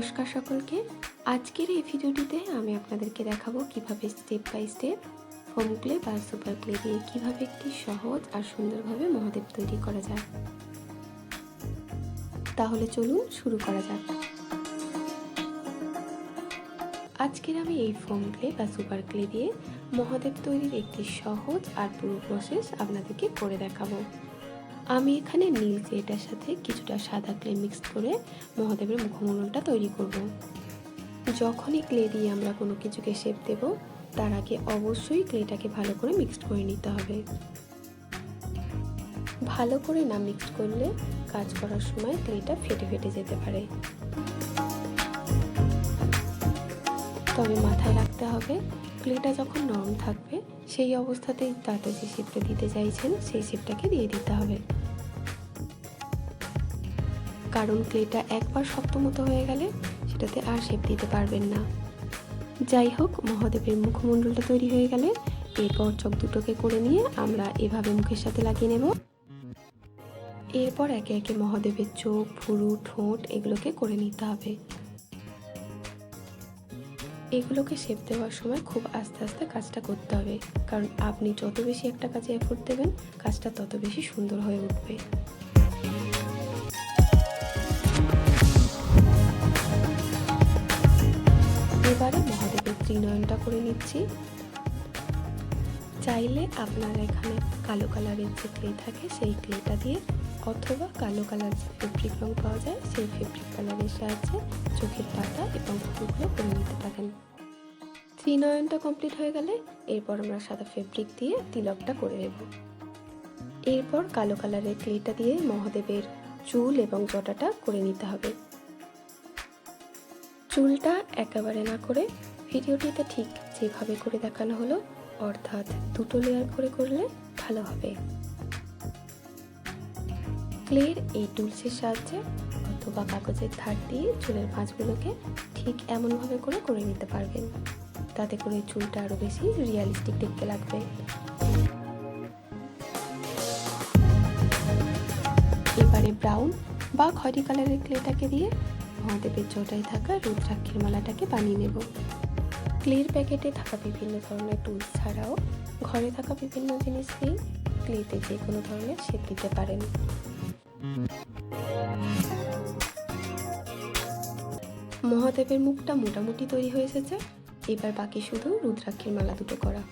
নমস্কার সকলকে। আজকের এই ভিডিওটিতে আমি আপনাদেরকে দেখাবো কীভাবে step by step foam clay বা সুপার ক্লে দিয়ে কীভাবে একটি সহজ আর সুন্দরভাবে মহাদেব তৈরি করা যায়। তাহলে চলুন শুরু করা যাক। আজকের আমি এই ফোম ক্লে বা সুপার ক্লে দিয়ে মহাদেব তৈরির একটি সহজ আর পুরো প্রসেস আপনাদেরকে করে দেখাবো। আমি এখানে নীল ক্লেটার সাথে কিছুটা সাদা ক্লে মিক্সড করে মহাদেবের মুখমণ্ডলটা তৈরি করব। যখনই ক্লে দিয়ে আমরা কোনো কিছুকে শেপ দেব, তার আগে অবশ্যই ক্লেটাকে ভালো করে মিক্সড করে নিতে হবে ভালো করে না মিক্সড করলে কাজ করার সময় ক্লেটা ফেটে ফেটে যেতে পারে তবে মাথায় রাখতে হবে ক্লেটা যখন নরম থাকবে সেই অবস্থাতেই তাতে যে শেপটা দিতে চাইছেন, সেই শেপটাকে দিয়ে দিতে হবে। কারণ ক্লেটা একবার মতো হয়ে গেলে সেটাতে আর শেপ দিতে পারবেন না। যাই হোক, মহাদেবের মুখমণ্ডলটা তৈরি হয়ে গেলে এরপর চোখ দুটোকে করে নিয়ে আমরা এভাবে মুখের সাথে লাগিয়ে নেব। এরপর একে একে মহাদেবের চোখ, ভুরু, ঠোঁট এগুলোকে করে নিতে হবে। এগুলোকে শেপ দেওয়ার সময় খুব আস্তে আস্তে কাজটা করতে হবে। কারণ আপনি যত বেশি একটা কাজে এফোর্ট দেবেন, কাজটা তত বেশি সুন্দর হয়ে উঠবে। এবারে মহাদেবের ত্রিনয়নটা করে নিচ্ছি। চাইলে আপনারা এখানে কালো কালারের যে ক্লে থাকে, সেই ক্লেটা দিয়ে অথবা কালো কালার যে ফেব্রিক রং পাওয়া যায়, সেই ফেব্রিক কালারের সাহায্যে চোখের পাতা এবং ফুলগুলো করে নিতে পারেন। ত্রিনয়নটা কমপ্লিট হয়ে গেলে এরপর আমরা সাদা ফেব্রিক দিয়ে তিলকটা করে নেব। এরপর কালো কালারের ক্লেটা দিয়ে মহাদেবের চুল এবং জটাটা করে নিতে হবে। চুলটা একেবারে না করে ভিডিওটিতে ঠিক যেভাবে করে দেখানো হলো, অর্থাৎ দুটো লেয়ার করে করলে ভালো হবে। ক্লের এই টুলসের সাহায্যে অথবা কাগজের ধার দিয়ে চুলের ভাঁজগুলোকে ঠিক এমনভাবে করে করে নিতে পারবেন। তাতে করে চুলটা আরও বেশি রিয়ালিস্টিক দেখতে লাগবে। এবারে ব্রাউন বা খয়রি কালারের ক্লেটাকে দিয়ে মহাদেবের জটায় থাকা রুদ্রাক্ষের মালাটাকে বানিয়ে নেব। ক্লের প্যাকেটে থাকা বিভিন্ন ধরনের টুলস ছাড়াও ঘরে থাকা বিভিন্ন জিনিস দিয়ে ক্লেতে যে কোনো ধরনের শেপ দিতে পারেন। মহাদেবের মুখটা মোটামুটি তৈরি হয়ে এসেছে। এবার বাকি শুধু রুদ্রাক্ষের মালা দুটো করা।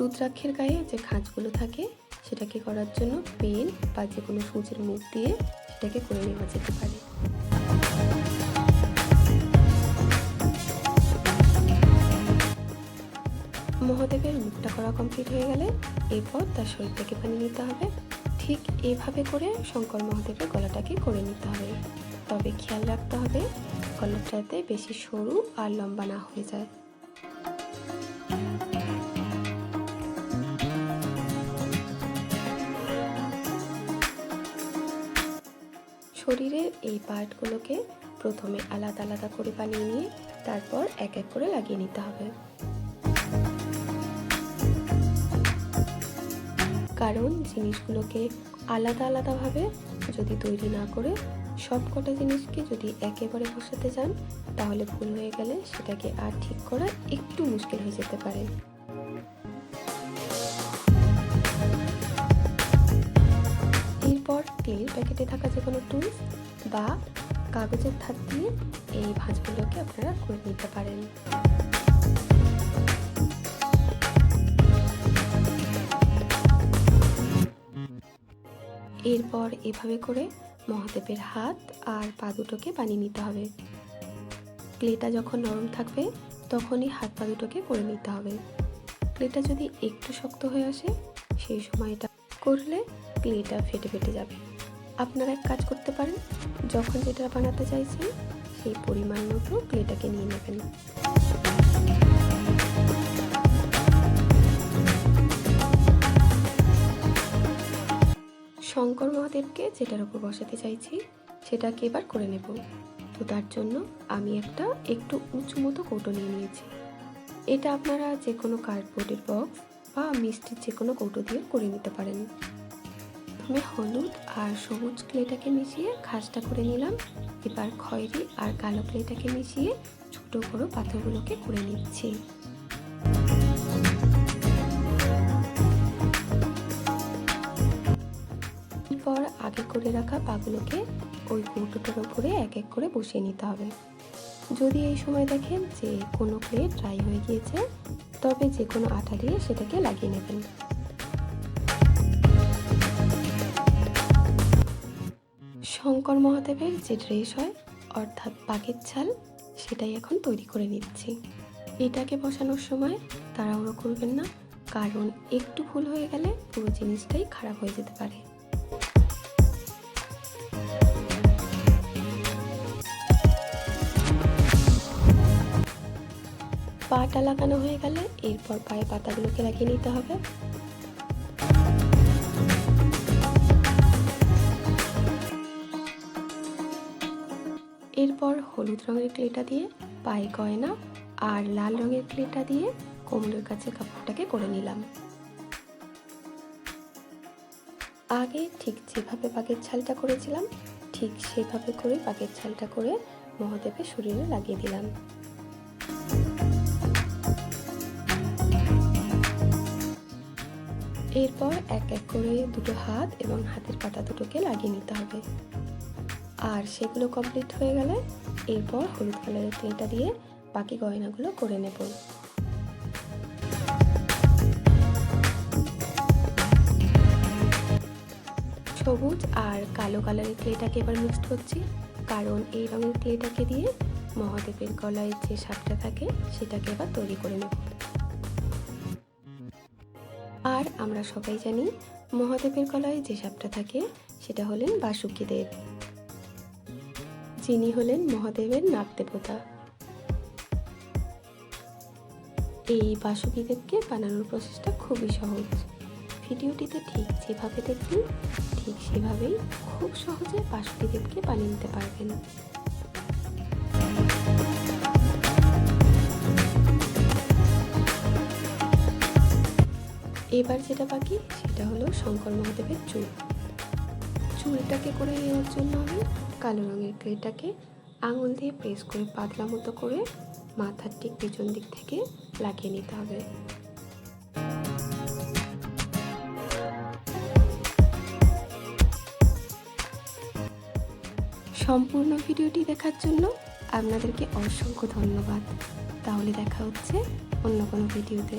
রুদ্রাক্ষের গায়ে যে খাঁজগুলো থাকে, সেটাকে করার জন্য পেন বা যে কোনো সূচের মুখ দিয়ে সেটাকে করে নেওয়া যেতে পারে। মহাদেবের মুখটা করা কমপ্লিট হয়ে গেলে এরপর তার শরীরটাকে পানি নিতে হবে। ঠিক এভাবে করে শঙ্কর মহাদেবের গলাটাকে করে নিতে হবে। তবে খেয়াল রাখতে হবে, গলাটাতে বেশি সরু আর লম্বা না হয়ে যায়। শরীরের এই পার্টগুলোকে প্রথমে আলাদা আলাদা করে বানিয়ে নিয়ে তারপর এক এক করে লাগিয়ে নিতে হবে। কারণ জিনিসগুলোকে আলাদা আলাদাভাবে যদি তৈরি না করে সব কটা জিনিসকে যদি একেবারে বসাতে যান তাহলে ভুল হয়ে গেলে সেটাকে আর ঠিক করা একটু মুশকিল হয়ে যেতে পারে। এরপর তেল প্যাকেটে থাকা যে কোনো টুলস বা কাগজের ধার দিয়ে এই ভাঁজগুলোকে আপনারা করে নিতে পারেন। এরপর এভাবে করে মহাদেবের হাত আর পা দুটোকে বানিয়ে নিতে হবে। ক্লেটা যখন নরম থাকবে, তখনই হাত পা দুটোকে করে নিতে হবে। ক্লেটা যদি একটু শক্ত হয়ে আসে, সেই সময়টা করলে ক্লেটা ফেটে ফেটে যাবে। আপনারা এক কাজ করতে পারেন, যখন যেটা বানাতে চাইছেন, সেই পরিমাণ মতো ক্লেটাকে নিয়ে নেবেন। শঙ্কর মহাদেবকে যেটার উপর বসাতে চাইছি, সেটাকে এবার করে নেব। তো তার জন্য আমি একটা একটু উঁচু মতো কৌটো নিয়ে নিয়েছি। এটা আপনারা যে কোনো কার্ডবোর্ডের বক্স বা মিষ্টির যে কোনো কৌটো দিয়ে করে নিতে পারেন। প্রথমে হলুদ আর সবুজ ক্লেটাকে মিশিয়ে খাসটা করে নিলাম। এবার খয়েরি আর কালো ক্লেটাকে মিশিয়ে ছোটো বড়ো পাথরগুলোকে করে নিচ্ছি। করে রাখা পাগুলোকে ওই কৌটোটার উপরে এক এক করে বসিয়ে নিতে হবে। যদি এই সময় দেখেন যে কোনো ক্লে ড্রাই হয়ে গিয়েছে, তবে যে কোনো আটা দিয়ে সেটাকে লাগিয়ে নেবেন। শঙ্কর মহাদেবের যে ড্রেস হয়, অর্থাৎ পাখির ছাল, সেটাই এখন তৈরি করে নিচ্ছি। এটাকে বসানোর সময় তাড়াহুড়ো করবেন না, কারণ একটু ভুল হয়ে গেলে পুরো জিনিসটাই খারাপ হয়ে যেতে পারে। পাটা লাগানো হয়ে গেলে এরপর পায়ে পাতাগুলোকে লাগিয়ে নিতে হবে। এরপর হলুদ রঙের ক্লেটা দিয়ে পায়ে গয়না আর লাল রঙের ক্লেটা দিয়ে কোমরের কাছে কাপড়টাকে করে নিলাম। আগে ঠিক যেভাবে বাঘের ছালটা করেছিলাম, ঠিক সেভাবে করে বাঘের ছালটা করে মহাদেবের শরীরে লাগিয়ে দিলাম। এরপর এক এক করে দুটো হাত এবং হাতের পাতা দুটোকে লাগিয়ে নিতে হবে। আর সেগুলো কমপ্লিট হয়ে গেলে এরপর হলুদ কালারের ক্লেটা দিয়ে বাকি গয়নাগুলো করে নেব। সবুজ আর কালো কালারের ক্লেটাকে এবার মিক্সড করছি, কারণ এই রঙের ক্লেটাকে দিয়ে মহাদেবের গলায় যে সাপটা থাকে সেটাকে এবার তৈরি করে নেব। আর আমরা সবাই জানি মহাদেবের গলায় যে সাপটা থাকে, সেটা হলেন বাসুকী দেব যিনি হলেন মহাদেবের নাগ দেবতা এই বাসুকী দেবকে বানানোর প্রসেসটা খুবই সহজ। ভিডিওটিতে ঠিক যেভাবে দেখবেন, ঠিক সেভাবেই খুব সহজে বাসুকী দেবকে বানিয়ে নিতে পারবেন। এবার যেটা বাকি, সেটা হলো শঙ্কর মহাদেবের চুল। চুলটাকে করে নেওয়ার জন্য আমি কালো রঙের ক্লেটাকে আঙুল দিয়ে প্রেস করে পাতলা মতো করে মাথার ঠিক পিছন দিক থেকে লাগিয়ে নিতে হবে। সম্পূর্ণ ভিডিওটি দেখার জন্য আপনাদেরকে অসংখ্য ধন্যবাদ। তাহলে দেখা হচ্ছে অন্য কোনো ভিডিওতে।